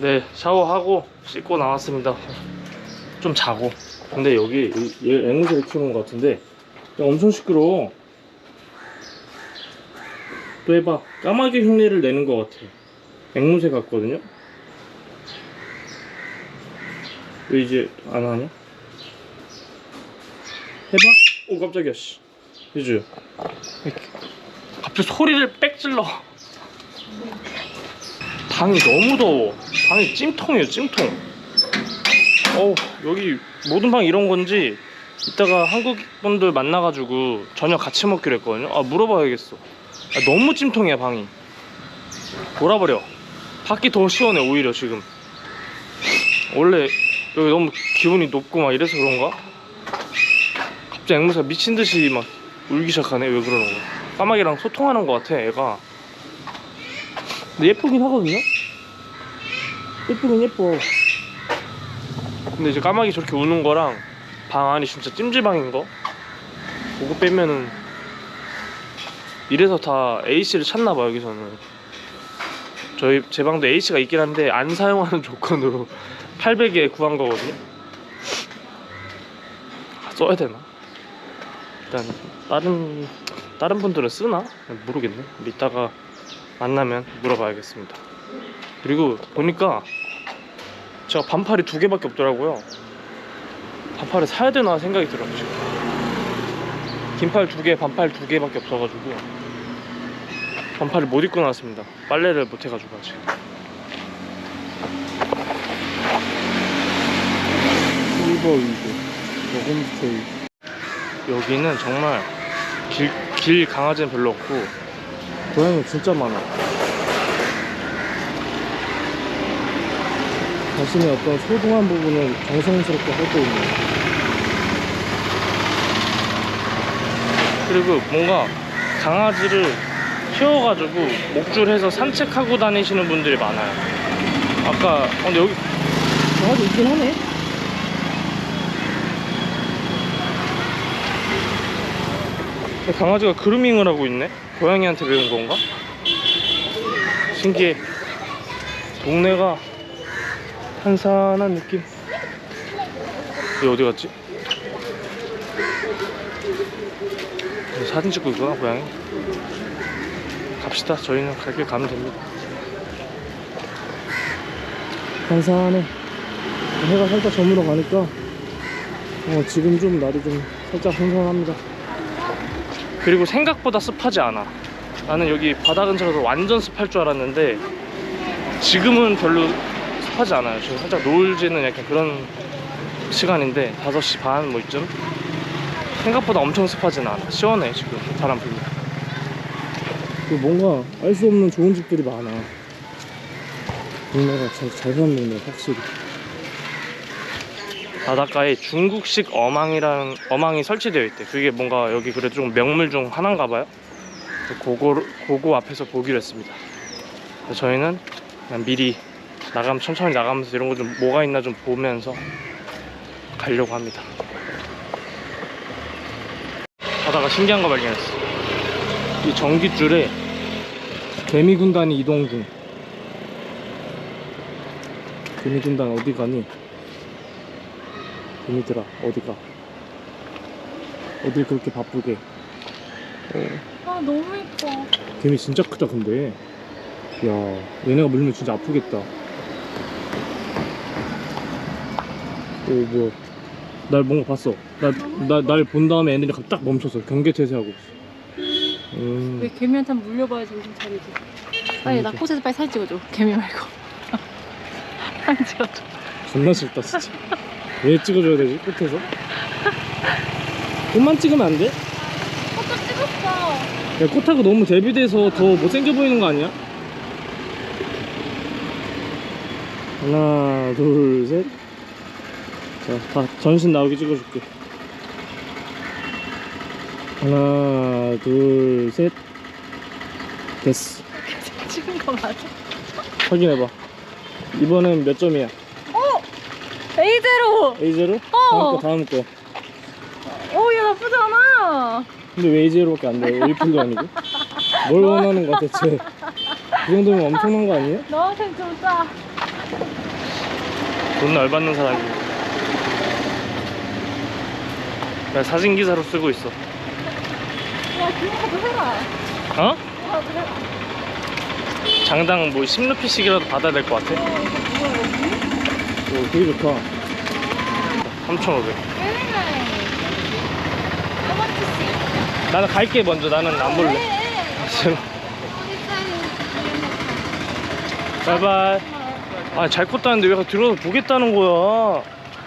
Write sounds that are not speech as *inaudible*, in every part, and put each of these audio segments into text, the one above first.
네, 샤워하고 씻고 나왔습니다. 좀 자고. 근데 여기 이- 얘 앵무새를 키우는 것 같은데 야, 엄청 시끄러워. 또 해봐. 까마귀 흉내를 내는 것 같아. 앵무새 같거든요. 왜 이제 안 하냐? 해봐. 오 깜짝이야 씨. 유주. 갑자기 소리를 빽 질러. 방이 너무 더워. 방이 찜통이에요, 찜통. 어우, 여기 모든 방 이런 건지 이따가 한국 분들 만나가지고 저녁 같이 먹기로 했거든요. 아, 물어봐야겠어. 아, 너무 찜통이야, 방이. 돌아버려. 밖이 더 시원해, 오히려 지금. 원래 여기 너무 기분이 높고 막 이래서 그런가? 갑자기 앵무새가 미친 듯이 막 울기 시작하네. 왜 그러는 거야? 까마귀랑 소통하는 것 같아, 애가. 근데 예쁘긴 하거든요? 예쁘긴 예뻐. 근데 이제 까마귀 저렇게 우는 거랑 방 안이 진짜 찜질방인 거? 그거 빼면은 이래서 다 A씨를 찾나 봐 여기서는 저희 제 방도 A씨가 있긴 한데 안 사용하는 *laughs* 조건으로 800에 구한 거거든요 아, 써야 되나? 일단 다른 다른 분들은 쓰나? 모르겠네 이따가 만나면 물어봐야겠습니다. 그리고 보니까 제가 반팔이 두 개밖에 없더라고요. 반팔을 사야 되나 생각이 들어요. 지금. 긴팔 두 개, 반팔 두 개밖에 없어가지고 반팔을 못 입고 나왔습니다. 빨래를 못 해가지고 아직. 실버 위드 홈스테이 여기는 정말 길, 길 강아지는 별로 없고 고양이 진짜 많아. 자신의 어떤 소중한 부분을 정성스럽게 하고 있는 그리고 뭔가 강아지를 키워가지고 목줄해서 산책하고 다니시는 분들이 많아요. 아까 어, 근데 여기 강아지 있긴 하네. 강아지가 그루밍을 하고 있네. 고양이한테 배운 건가? 신기해. 동네가 한산한 느낌. 얘 어디 갔지? 사진 찍고 있구나 고양이. 갑시다. 저희는 갈 길 가면 됩니다. 한산해 해가 살짝 저물어 가니까 어, 지금 좀 날이 좀 살짝 선선합니다. 그리고 생각보다 습하지 않아. 나는 여기 바다 근처라서 완전 습할 줄 알았는데 지금은 별로 습하지 않아요. 지금 살짝 놀지는 약간 그런 시간인데 5시 반 뭐 이쯤? 생각보다 엄청 습하진 않아. 시원해 지금. 바람 불면. 그리고 뭔가 알 수 없는 좋은 집들이 많아. 동네가 잘, 잘 사는 동네 확실히. 바닷가에 중국식 어망이랑 어망이 설치되어 있대. 그게 뭔가 여기 그래도 좀 명물 중 하나인가 봐요. 그거 그거 앞에서 보기로 했습니다. 저희는 그냥 미리 나가면 천천히 나가면서 이런 거 좀 뭐가 있나 좀 보면서 가려고 합니다. 가다가 신기한 거 발견했어. 이 전기줄에 개미 군단이 이동 중 개미 군단 어디 가니? 개미들아 어디 가? 어딜 그렇게 바쁘게 어, 아 너무 예뻐. 개미 진짜 크다 근데 야 얘네가 물면 진짜 아프겠다 뭐야 날 뭔가 봤어 날본 다음에 애들이 딱 멈췄어 경계태세하고 있어 음, 왜 개미한테 한번 물려봐야 정신 차리지. 빨리 나 꽃에서 빨리 사진 찍어줘. 개미 말고. *laughs* 사진 찍어줘. 존나 싫다 진짜 왜 찍어줘야 되지 끝에서? 꽃만 찍으면 안 돼? 꽃도 찍었어. 야 꽃하고 너무 대비돼서 더 못생겨 보이는 거 아니야? 하나 둘셋 자, 다 전신 나오게 찍어줄게 하나 둘 셋 됐어 *laughs* 찍은 거 맞아? 확인해봐 이번엔 몇 점이야? 에이제로. A0? 어. 다음 거 다음 거 오, 얘 나쁘지 않아. 근데 왜 A0밖에 안 돼? 1풀도 아니고 뭘 원하는 거야 대체 이 정도면 엄청난 거 아니에요? 너한텐 좀 싸. 돈 열받는 사람입니다. 나 사진 기사로 쓰고 있어. 와 그거라도 해라. 어? 그거라도 해라. 장당 뭐 10루피씩이라도 받아야 될 것 같아. 오 되게 좋다 3,500. 왜? 어머치씨. 나는 갈게 먼저. 나는 안 볼래. 왜? 싫어. 바이바이. 아, 잘 컸다는데 왜 들어서 보겠다는 거야?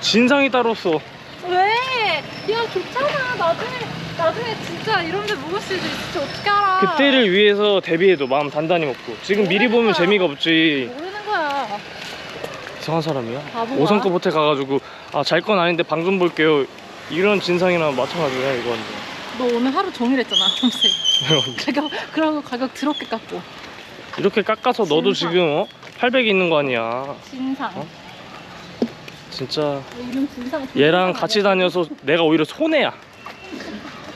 진상이 따로서. 왜? 야 좋잖아. 나중에 나중에 진짜 이런 데 먹을 수도 있을지 어떻게 알아? 그때를 위해서 대비해도 마음 단단히 먹고. 지금 미리 보면 재미가 없지. 모르는 거야. 이상한 사람이야. 바보가. 5성급 호텔 가가지고 아, 잘 건 아닌데 방송 볼게요. 이런 진상이나 마찬가지야, 이건. 너 오늘 하루 종일 했잖아. 밤새. *laughs* 가격 그러고 가격 더럽게 깎고. 이렇게 깎아서 너도 진상. 지금 어? 800이 있는 거 아니야. 진상. 어? 진짜 진상. 얘랑 같이? 다녀서 내가 오히려 손해야.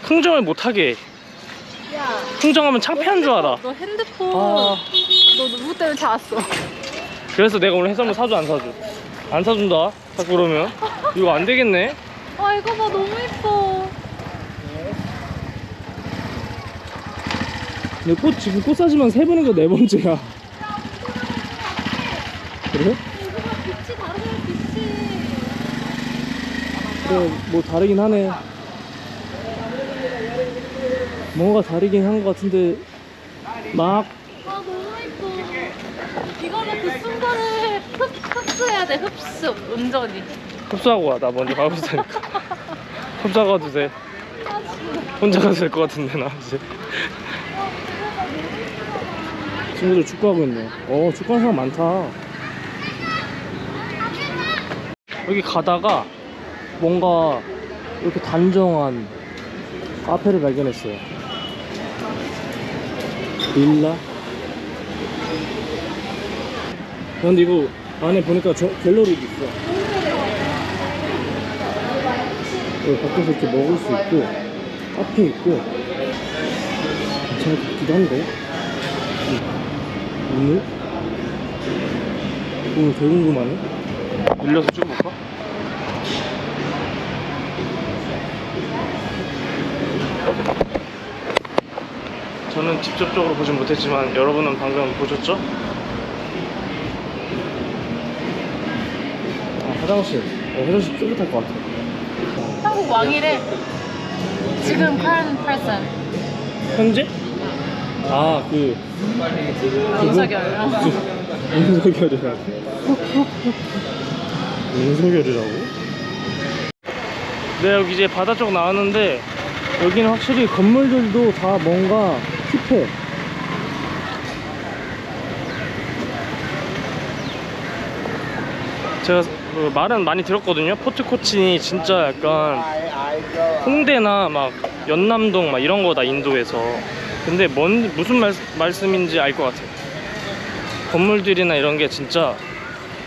흥정을 못하게. 흥정하면 창피한 줄 알아. 너 핸드폰 아. 너 누구 때문에 찾았어? 그래서 내가 오늘 해산물 사줘 안 사줘? 안 사준다. 자꾸 그러면 이거 안 되겠네. 아 이거 봐 너무 예뻐. 근데 꽃 지금 꽃 사지만 세 번인가 네 번째야 그래? 이거 봐 빛이 다르네 빛이. 그래 뭐 다르긴 하네 뭔가 다르긴 한 것 같은데 막 아 너무 예뻐. 이거는 그 순간을 흡, 흡수해야 돼 흡수 온전히. 흡수하고 와. 나 먼저 가고 있으니까. 흡수하고 와도 돼. 혼자 가도 될 것 같은데 나 이제. 친구들 축구하고 있네 어 축구하는 사람 많다 여기 가다가 뭔가 이렇게 단정한 카페를 발견했어요. 릴라? 근데 이거 안에 보니까 저, 갤러리도 있어. 여기 밖에서 이렇게 먹을 수 있고 카페 있고. 같기도 한데. 오늘? 오늘 되게 궁금하네. 밀려서 찍어볼까? 저는 직접적으로 보진 못했지만 여러분은 방금 보셨죠? 아, 화장실 어, 화장실 깨끗할 것 같아 한국 왕이래. 지금 current person. 현재? 아, 그. 윤석열. 윤석열이라고? 윤석열이라고? 네 여기 이제 바다 쪽 나왔는데 여기는 확실히 건물들도 다 뭔가 힙해. 제가 그 말은 많이 들었거든요. 포트코친이 진짜 약간 홍대나 막 연남동 막 이런 거다 인도에서. 근데 뭔 무슨 말, 말씀인지 알 것 같아요. 건물들이나 이런 게 진짜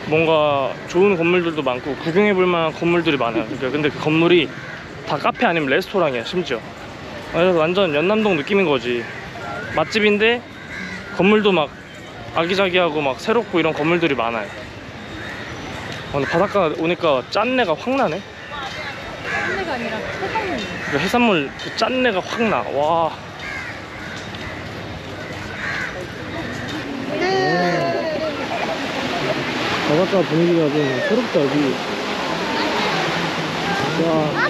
뭔가 좋은 건물들도 많고 구경해 볼 만한 건물들이 많아요. 그러니까 근데 그 건물이 다 카페 아니면 레스토랑이야 심지어. 완전 연남동 느낌인 거지 맛집인데 건물도 막 아기자기하고 막 새롭고 이런 건물들이 많아요 아, 근데 바닷가 오니까 짠내가 확 나네 한대가 아니라 해산물. 그 해산물 그 짠내가 확 나. 와. 바닷가 분위기가 좀 새롭다, 여기. 와.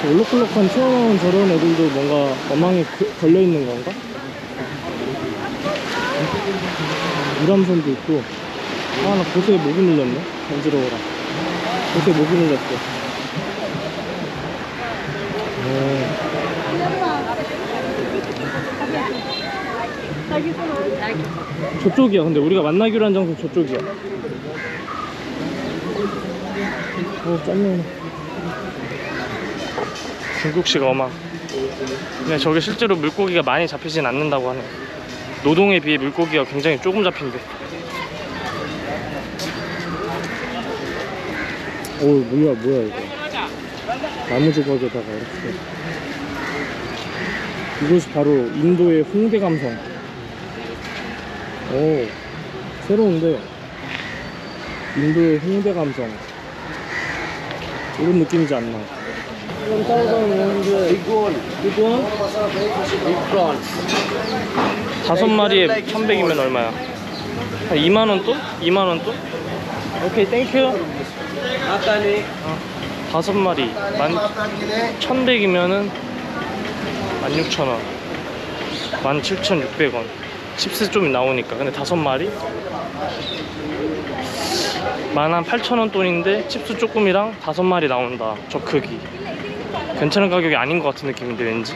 저 올록올록한 튀어나온 저런 애들도 뭔가 어망에 그- 걸려있는 건가? 유람선도 있고. 아, 나 곳에 목이 물렸네. 간지러워라. 곳에 목이 물렸어. 어. 저쪽이야. 근데 우리가 만나기로 한 장소 저쪽이야. 어, 짠네. 중국식 어망. 근데 저게 실제로 물고기가 많이 잡히진 않는다고 하네. 노동에 비해 물고기가 굉장히 조금 잡힌대. 오, 뭐야, 뭐야, 이거. 나무 조각에다가 이렇게. 이것이 바로 인도의 홍대 감성. 오, 새로운데. 인도의 홍대 감성 이런 느낌이지 않나 다섯 마리에 1100이면 얼마야? 한 2만원 돈? 2만원 돈? 오케이 땡큐. 다섯 마리. 만 1100이면은 16,000원. 17,600원. 칩스 좀 나오니까. 근데 다섯 마리? 만한 8,000원 돈인데 칩스 조금이랑 다섯 마리 나온다. 저 크기. 괜찮은 가격이 아닌 것 같은 느낌인데 왠지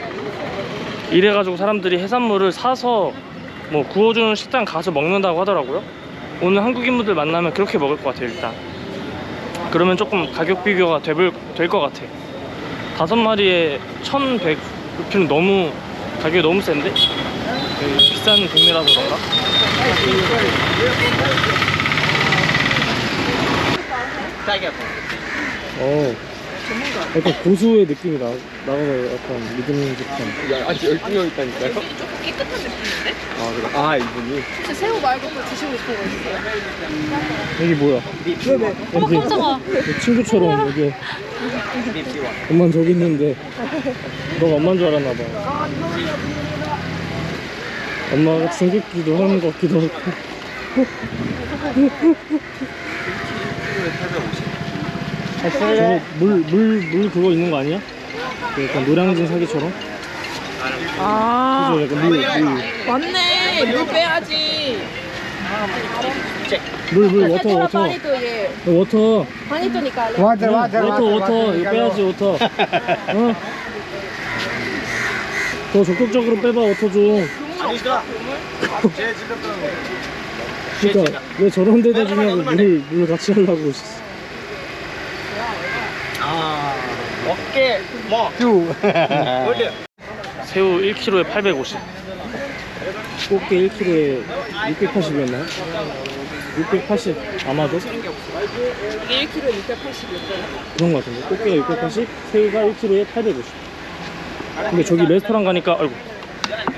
이래가지고 사람들이 해산물을 사서 뭐 구워주는 식당 가서 먹는다고 하더라고요. 오늘 한국인분들 만나면 그렇게 먹을 것 같아요 일단. 그러면 조금 가격 비교가 될 것 같아. 다섯 마리에 1100 루피는 너무 가격이 너무 센데? 여기 비싼 동네라서 그런가? 어 약간 고수의 느낌이 나, 나가서 약간 듯한 야, 아직 12명 있다니까요? 조금 깨끗한 느낌인데? 아, 그래. 아, 이분이? 혹시 새우 말고 또 드시고 싶은 거 있어요? 여기 뭐야 어머 여기 깜짝아 내 친구처럼 여기 엄마는 저기 있는데 너가 엄마인 줄 알았나 봐 엄마가 중국기도 하는 것 같기도 하고 저거 물, 물, 물 그거 있는 거 아니야? 그 약간 노량진 사기처럼? 아 그죠? 약간 물, 물, 맞네 물 빼야지 물, 물, 워터, 세토라 워터. 어, 워터. 파니 또니까 응, 워터, 워터. 이거 빼야지, 워터. *laughs* 어? 더 적극적으로 빼봐, 워터 좀. *laughs* 그니까, 왜 저런 데다 주냐고, 물, 물 같이 하려고. 새우 1kg에 850 꽃게 1kg에 680이었나요? 680 아마도? 이게 1kg 680이었잖아 그런 거 같은데. 꽃게가 680 새우가 1kg에 850 근데 저기 레스토랑 가니까 아이고.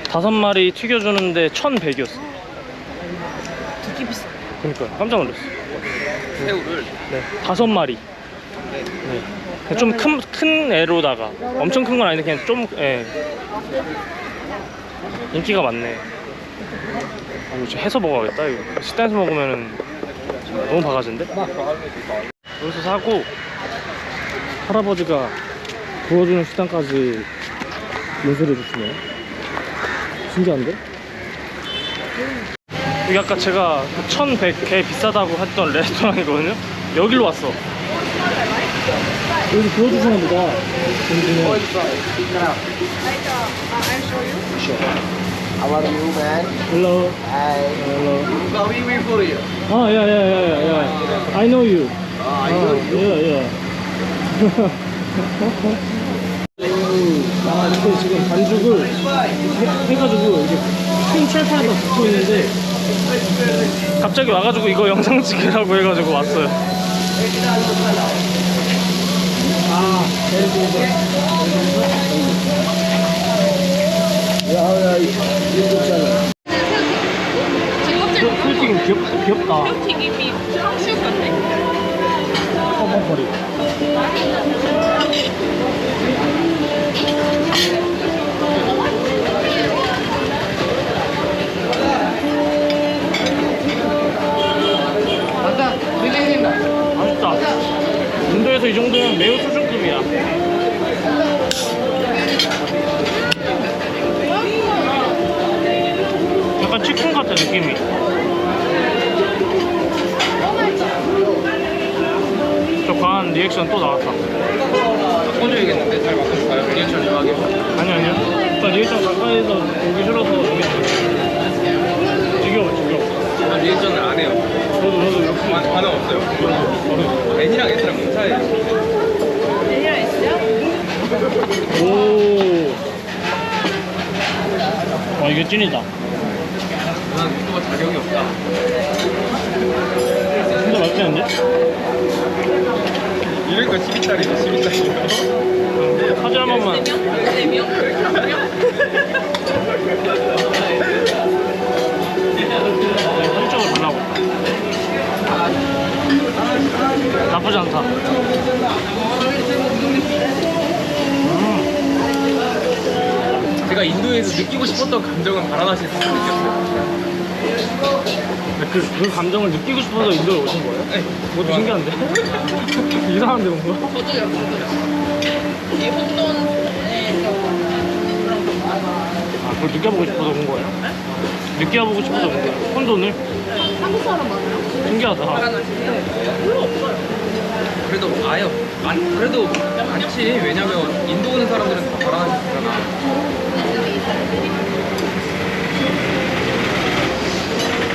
다섯 마리 튀겨주는데 1100이었어. 되게 비싸. 그러니까 깜짝 놀랐어. 새우를. 네. 다섯 마리. 네. 좀 큰 큰 애로다가. 엄청 큰 건 아닌데 그냥 좀 예. 인기가 많네. 아 이거 해서 먹어야겠다 이거. 식당에서 먹으면은 너무 바가지인데? 여기서 사고 할아버지가 구워주는 식당까지 연설해 주시네요. 신기한데? 여기 아까 제가 1100개 비싸다고 했던 레스토랑이거든요. 여기로 왔어 여기 구워주시나 보다 여기는 How are you, man? Hello Hi. Hello How we wait for you? 아, yeah, yeah, yeah, yeah, yeah. I know you. Ah, I 아, you. Yeah, yeah. 아, 이렇게 지금 반죽을 해, 해가지고 이게 큰 철판에다 붓고 있는데 갑자기 와가지고 이거 영상 찍으라고 해가지고 왔어요. 아, 제 껍질 솔직히 귀엽, 귀엽다. 튀김이 탕수육 같네? 뻔뻔거리. 맛있다. 인도에서 이 정도면 매우 야. 약간 치킨 같아 느낌이. 저 과한 리액션 또 나왔다. 바꿔줘야겠는데? 잘 바꿔줄까요? 리액션 유하게. 아니 아니요. 일단 리액션 가까이서 보기 싫어서 여기 지겨워 지겨워. 난 리액션을 안 해요. 저도 저도 역시 반- 반응 없어요. N이랑 S랑 공차예요. 내리랑 있어요? 오. 와 이게 찐이다. 난 유튜버 자격이 없다. 진짜 않냐? 이런 거 12짜리도 12짜리도. 사진 한 번만. 네 명? 네 명? 사진 찍어 달라고. 나쁘지 않다. 제가 인도에서 느끼고 싶었던 감정은 바라나시에서 느꼈어요. 그, 그 감정을 느끼고 싶어서 인도에 오신 거예요? 네. 그것도 신기한데? *laughs* 이상한데 뭔가? 저도요. 이 혼돈에서 아, 그걸 느껴보고 싶어서 온 거예요? 느껴보고 싶어서 온 거예요? 혼돈을? 한국 사람 맞아요? 신기하다. 그래도 아예 안 그래도 많지 왜냐면 인도 오는 사람들은 다 바라나시잖아.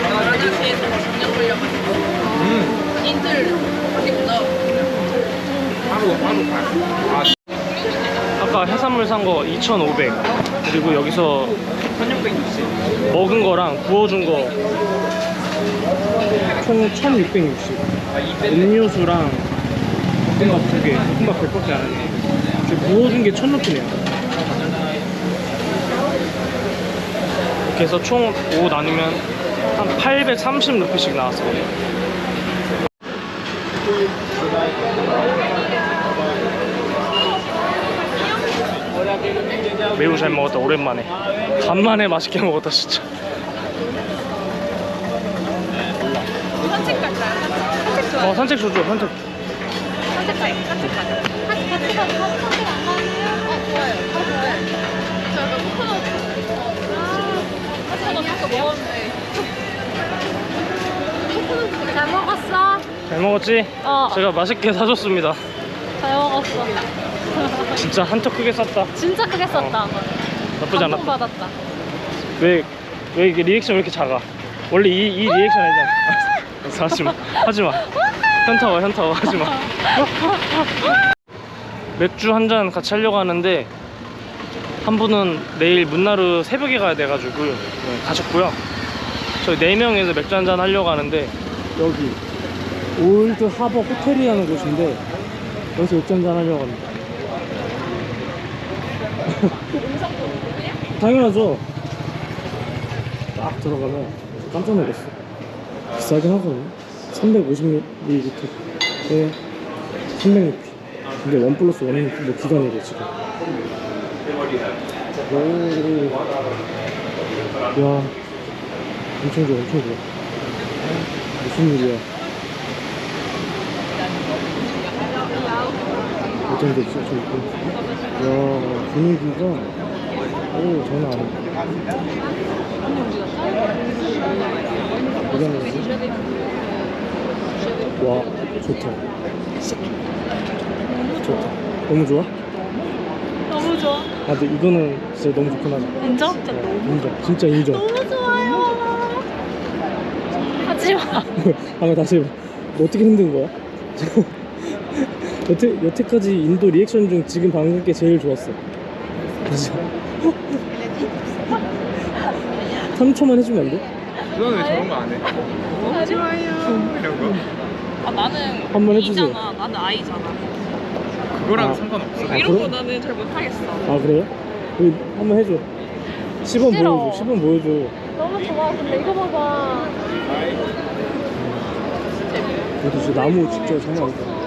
바라나시에서 작년 걸려가지고 음 인들 가겠구나. 바로 바로 가. 아 아까 해 산 거 2,500. 그리고 여기서 1660. 먹은 거랑 구워준 거 총 1,660. 아 이때 음료수랑 볶음밥 두 개. 볶음밥 100밖에 안. 지금 구워준 게 1,000루피네요. 이렇게 해서 총 5 나누면 한 830루피씩 나왔어요. 매우 잘 먹었다 오랜만에 간만에 맛있게 *laughs* 먹었다 진짜 산책 갈까요? 어 산책 좋죠 산책 산책 가요. 산책 가요. 같이 같이 가서 산책 안 가요? 어 좋아요. 어 좋아요. 저 아까 코코넛 아 코코넛 아까 먹었는데 잘 먹었어? 잘 먹었지? 어. 제가 맛있게 사줬습니다 잘 먹었어. 진짜 한턱 크게 쌌다. 진짜 크게 썼다. 나쁘지 않았다. 받았다. 왜, 왜 이게 리액션 왜 이렇게 작아? 원래 이, 이 리액션 아니잖아. 하지마. 하지마. 현타와 현타와. 하지마. 맥주 한 잔 같이 하려고 하는데 한 분은 내일 문나루 새벽에 가야 돼가지고 네, 가셨고요. 저희 네 명에서 맥주 한 잔 하려고 하는데 여기 올드 하버 호텔이라는 곳인데 여기서 맥주 한잔 하려고 합니다 당연하죠. 딱 들어가면 깜짝 놀랐어. 비싸긴 하거든요 350ml에 300루피 근데 원 플러스 원은 뭐 기간이래 지금. 오, 야. 엄청 좋아 엄청 좋아. 무슨 일이야 어쩐 데 있어 저기 야 분위기가 오 장난 아니야 이거는 와 좋다 좋다 너무 좋아? 너무 좋아. 아 근데 이거는 진짜 너무 하다 인정? 인정 진짜 인정 너무 좋아요. 하지 마. *laughs* 한번 다시 해봐 뭐 어떻게 힘든 거야? 여태, 여태까지 인도 리액션 중 지금 방금 게 제일 좋았어 다시 3초만 *laughs* 해주면 안 돼? 너는 왜 저런 거 안 해? 하지 마요. 이런 거? 아 나는 한번 해주세요. 이잖아. 나는 아이잖아. 그거랑 아. 상관없어. 아, 이런 거 그래? 나는 잘 못하겠어. 아 그래요? 여기 한번 해줘 시범 싫어. 보여줘 시범 보여줘 너무 좋아. 근데 이거 봐봐. 이것도 진짜 나무 직접 장난 아니다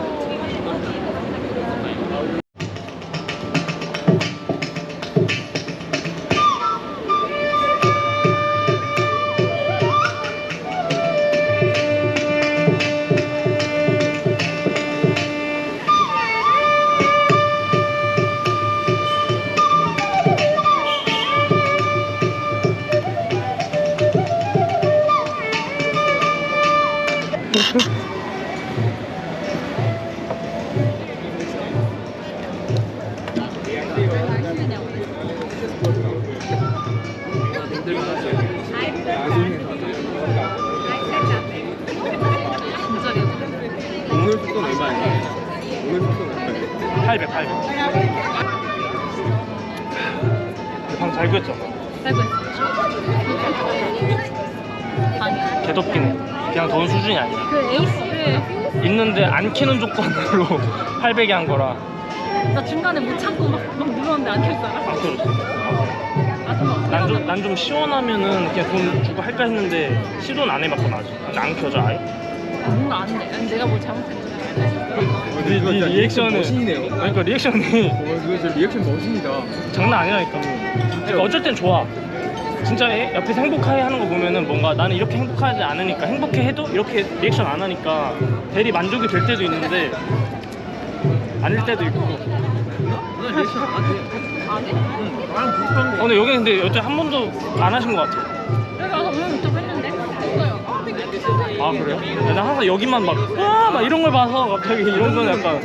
800 800 방잘? 알고 있어. 아니. 개덥기네 그냥 돈 수준이 아니야 그 에이스를 있는데 안 키는 조건으로 *laughs* 800에 한 거라 나 중간에 못 참고 막, 막 눌렀는데 안 켰잖아. 안 아, 정말. 난좀 난 좀 시원하면은 그냥 돈 주고 할까 했는데 시도는 안 해봤거든 아직 안 켜져 아예 뭔가 안 돼. 아니, 내가 뭘 잘못했지. 네, 네 리액션은 머신이네요. 그러니까 리액션이 어, 저 리액션 멋있니다. 장난 아니라니까. 그러니까 어쩔 땐 좋아. 진짜 해- 옆에서 행복해 하는 거 보면은 뭔가 나는 이렇게 행복하지 않으니까 행복해 해도 이렇게 리액션 안 하니까 대리 만족이 될 때도 있는데 아닐 때도 있고. 오늘 리액션 안 하지. 안 해? 응, 나랑 비슷한 어, 거. 근데 여기 근데 여태 한 번도 안 하신 것 같아 아 그래요? 나 항상 여기만 막 와! 막 이런 걸 봐서 갑자기 이런 건 약간.